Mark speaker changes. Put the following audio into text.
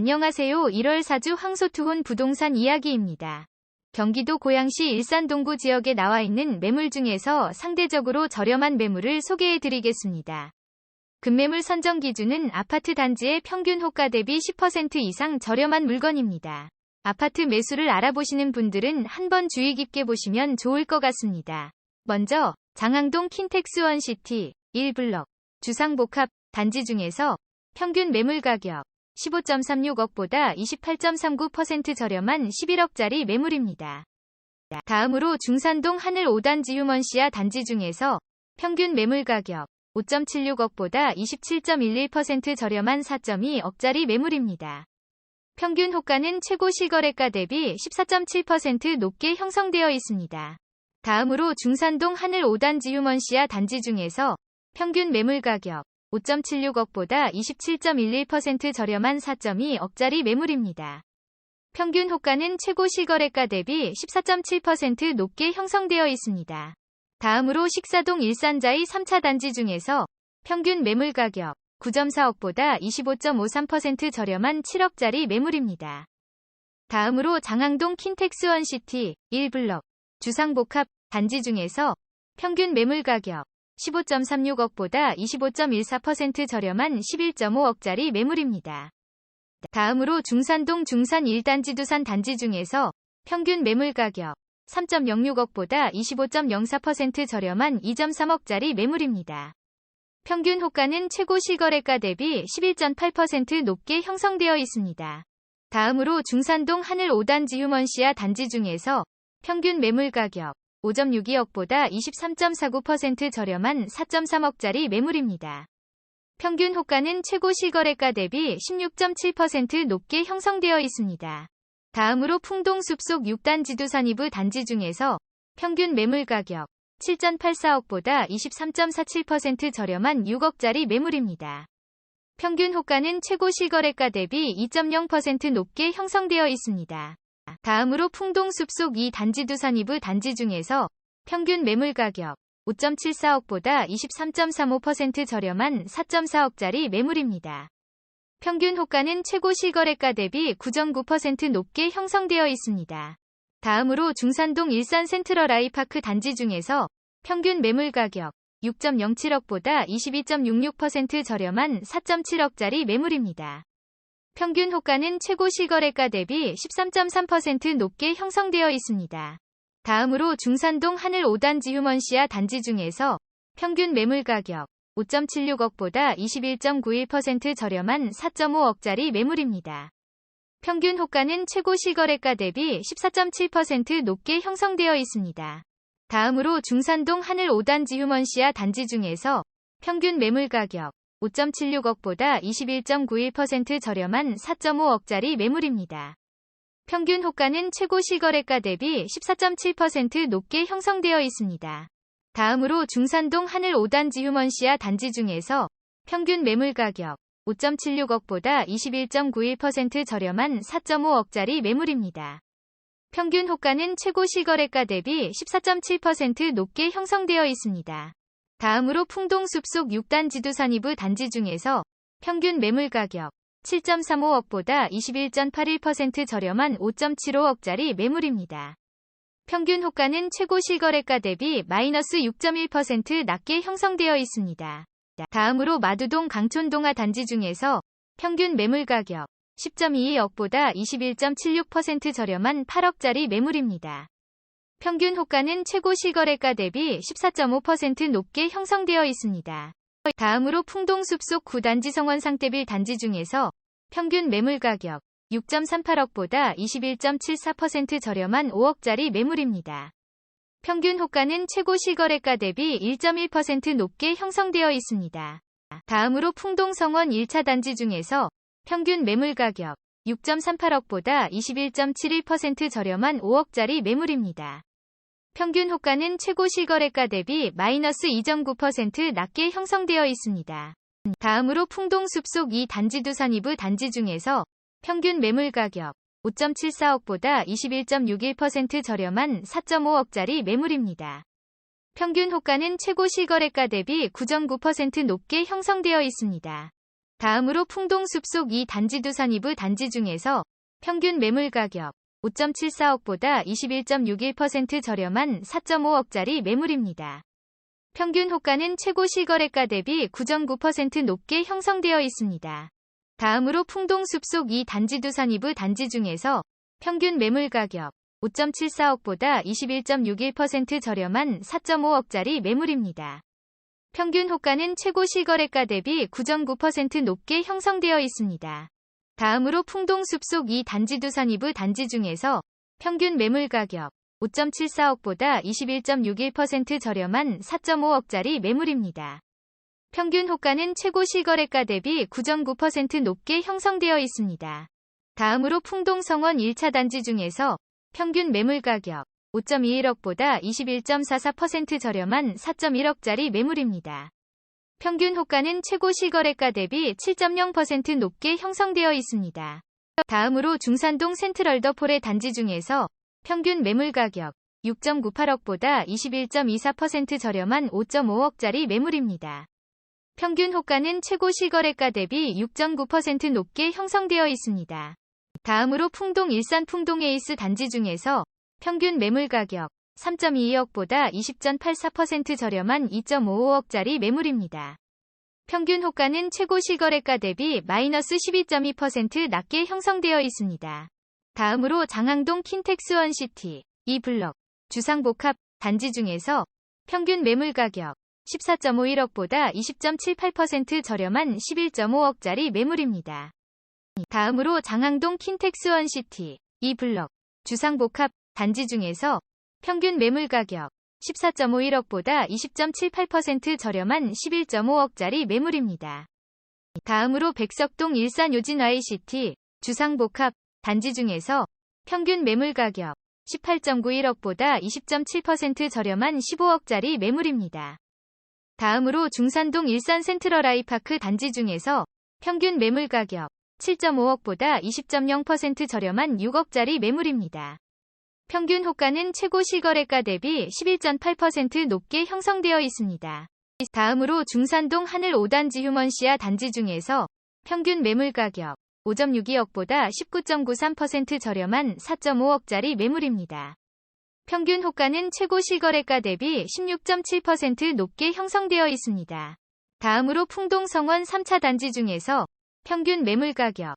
Speaker 1: 안녕하세요. 1월 4주 황소투혼 부동산 이야기입니다. 경기도 고양시 일산동구 지역에 나와 있는 매물 중에서 상대적으로 저렴한 매물을 소개해 드리겠습니다. 급매물 선정 기준은 아파트 단지의 평균 호가 대비 10% 이상 저렴한 물건입니다. 아파트 매수를 알아보시는 분들은 한번 주의 깊게 보시면 좋을 것 같습니다. 먼저 장항동 킨텍스 원시티 1블럭 주상복합 단지 중에서 평균 매물 가격 15.36억보다 28.39% 저렴한 11억짜리 매물입니다. 다음으로 중산동 하늘 5단지 휴먼시아 단지 중에서 평균 매물 가격 5.76억보다 27.11% 저렴한 4.2억짜리 매물입니다. 평균 호가는 최고 실거래가 대비 14.7% 높게 형성되어 있습니다. 다음으로 중산동 하늘 5단지 휴먼시아 단지 중에서 평균 매물 가격 5.76억보다 27.11% 저렴한 4.2억짜리 매물입니다. 평균 호가는 최고 실거래가 대비 14.7% 높게 형성되어 있습니다. 다음으로 식사동 일산자의 3차 단지 중에서 평균 매물 가격 9.4억보다 25.53% 저렴한 7억짜리 매물입니다. 다음으로 장항동 킨텍스 원시티 1블럭 주상복합 단지 중에서 평균 매물 가격 15.36억보다 25.14% 저렴한 11.5억짜리 매물입니다. 다음으로 중산동 중산 1단지 두산 단지 중에서 평균 매물 가격 3.06억보다 25.04% 저렴한 2.3억짜리 매물입니다. 평균 호가는 최고 실거래가 대비 11.8% 높게 형성되어 있습니다. 다음으로 중산동 하늘 5단지 휴먼시아 단지 중에서 평균 매물 가격 5.62억보다 23.49% 저렴한 4.3억짜리 매물입니다. 평균 호가는 최고 실거래가 대비 16.7% 높게 형성되어 있습니다. 다음으로 풍동 숲속 6단지 두산이부 단지 중에서 평균 매물 가격 7.84억보다 23.47% 저렴한 6억짜리 매물입니다. 평균 호가는 최고 실거래가 대비 2.0% 높게 형성되어 있습니다. 다음으로 풍동 숲속 2단지 두산이부 단지 중에서 평균 매물 가격 5.74억보다 23.35% 저렴한 4.4억짜리 매물입니다. 평균 호가는 최고 실거래가 대비 9.9% 높게 형성되어 있습니다. 다음으로 중산동 일산 센트럴 아이파크 단지 중에서 평균 매물 가격 6.07억보다 22.66% 저렴한 4.7억짜리 매물입니다. 평균 호가는 최고 실거래가 대비 13.3% 높게 형성되어 있습니다. 다음으로 중산동 하늘 5단지 휴먼시아 단지 중에서 평균 매물 가격 5.76억보다 21.91% 저렴한 4.5억짜리 매물입니다. 평균 호가는 최고 실거래가 대비 14.7% 높게 형성되어 있습니다. 다음으로 중산동 하늘 5단지 휴먼시아 단지 중에서 평균 매물 가격 5.76억보다 21.91% 저렴한 4.5억짜리 매물입니다. 평균 호가는 최고 실거래가 대비 14.7% 높게 형성되어 있습니다. 다음으로 중산동 하늘 5단지 휴먼시아 단지 중에서 평균 매물 가격 5.76억보다 21.91% 저렴한 4.5억짜리 매물입니다. 평균 호가는 최고 실거래가 대비 14.7% 높게 형성되어 있습니다. 다음으로 풍동 숲 속 6단 지두산이부 단지 중에서 평균 매물 가격 7.35억보다 21.81% 저렴한 5.75억짜리 매물입니다. 평균 호가는 최고 실거래가 대비 마이너스 6.1% 낮게 형성되어 있습니다. 다음으로 마두동 강촌동아 단지 중에서 평균 매물 가격 10.22억보다 21.76% 저렴한 8억짜리 매물입니다. 평균 호가는 최고 실거래가 대비 14.5% 높게 형성되어 있습니다. 다음으로 풍동 숲속 9단지 성원 상태빌 단지 중에서 평균 매물 가격 6.38억보다 21.74% 저렴한 5억짜리 매물입니다. 평균 호가는 최고 실거래가 대비 1.1% 높게 형성되어 있습니다. 다음으로 풍동 성원 1차 단지 중에서 평균 매물 가격 6.38억보다 21.71% 저렴한 5억짜리 매물입니다. 평균 호가는 최고 실거래가 대비 마이너스 2.9% 낮게 형성되어 있습니다. 다음으로 풍동 숲속 2 단지 두산이부 단지 중에서 평균 매물 가격 5.74억보다 21.61% 저렴한 4.5억짜리 매물입니다. 평균 호가는 최고 실거래가 대비 9.9% 높게 형성되어 있습니다. 다음으로 풍동숲속 2단지 두산이브 단지 중에서 평균 매물 가격 5.74억보다 21.61% 저렴한 4.5억짜리 매물입니다. 평균 호가는 최고 실거래가 대비 9.9% 높게 형성되어 있습니다. 다음으로 풍동 숲속 2단지 두산이브 단지 중에서 평균 매물 가격 5.74억보다 21.61% 저렴한 4.5억짜리 매물입니다. 평균 호가는 최고 실거래가 대비 9.9% 높게 형성되어 있습니다. 다음으로 풍동숲속 2단지 두산이브 단지 중에서 평균 매물 가격 5.74억보다 21.61% 저렴한 4.5억짜리 매물입니다. 평균 호가는 최고 실거래가 대비 9.9% 높게 형성되어 있습니다. 다음으로 풍동성원 1차 단지 중에서 평균 매물 가격 5.21억보다 21.44% 저렴한 4.1억짜리 매물입니다. 평균 호가는 최고 실거래가 대비 7.0% 높게 형성되어 있습니다. 다음으로 중산동 센트럴 더폴의 단지 중에서 평균 매물 가격 6.98억보다 21.24% 저렴한 5.5억짜리 매물입니다. 평균 호가는 최고 실거래가 대비 6.9% 높게 형성되어 있습니다. 다음으로 풍동 일산 풍동 에이스 단지 중에서 평균 매물 가격 3.22억보다 20.84% 저렴한 2.55억짜리 매물입니다. 평균 호가는 최고 실거래가 대비 마이너스 12.2% 낮게 형성되어 있습니다. 다음으로 장항동 킨텍스 원시티 이 블럭 주상복합 단지 중에서 평균 매물 가격 14.51억보다 20.78% 저렴한 11.5억짜리 매물입니다. 다음으로 장항동 킨텍스 원시티 이 블럭 주상복합 단지 중에서 평균 매물 가격 14.51억보다 20.78% 저렴한 11.5억짜리 매물입니다. 다음으로 백석동 일산 요진 YCT 주상복합 단지 중에서 평균 매물 가격 18.91억보다 20.7% 저렴한 15억짜리 매물입니다. 다음으로 중산동 일산 센트럴 아이파크 단지 중에서 평균 매물 가격 7.5억보다 20.0% 저렴한 6억짜리 매물입니다. 평균 호가는 최고 실거래가 대비 11.8% 높게 형성되어 있습니다. 다음으로 중산동 하늘 5단지 휴먼시아 단지 중에서 평균 매물 가격 5.62억보다 19.93% 저렴한 4.5억짜리 매물입니다. 평균 호가는 최고 실거래가 대비 16.7% 높게 형성되어 있습니다. 다음으로 풍동성원 3차 단지 중에서 평균 매물 가격